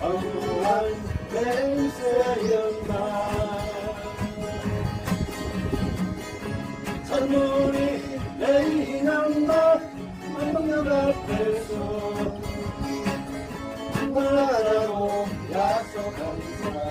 언무한 냄새였나 찬물이 내리난다 한방역 앞에서 나라고 약속한 사람.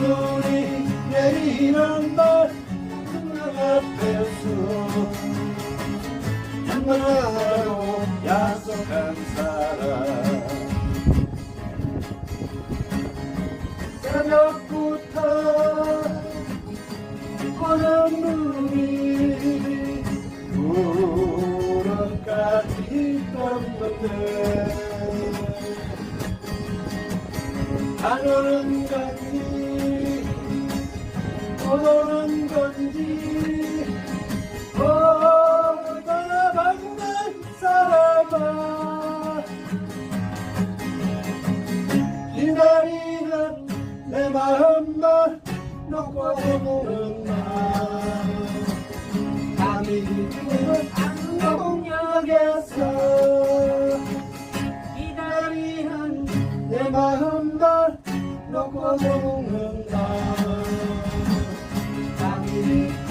눈이 내리는 날 눈물 앞에서 장난하고 약속한 사람. 새벽부터 오는 눈이 무릎까지 떴는데 안 오는 건지 못 오는 건지 떠나박는 사람아. 기다리는 내 마음만 놓고 보는 날 밤이 깊은 안동역에서 기다리는 내 마음만 놓고 보는 날 밤이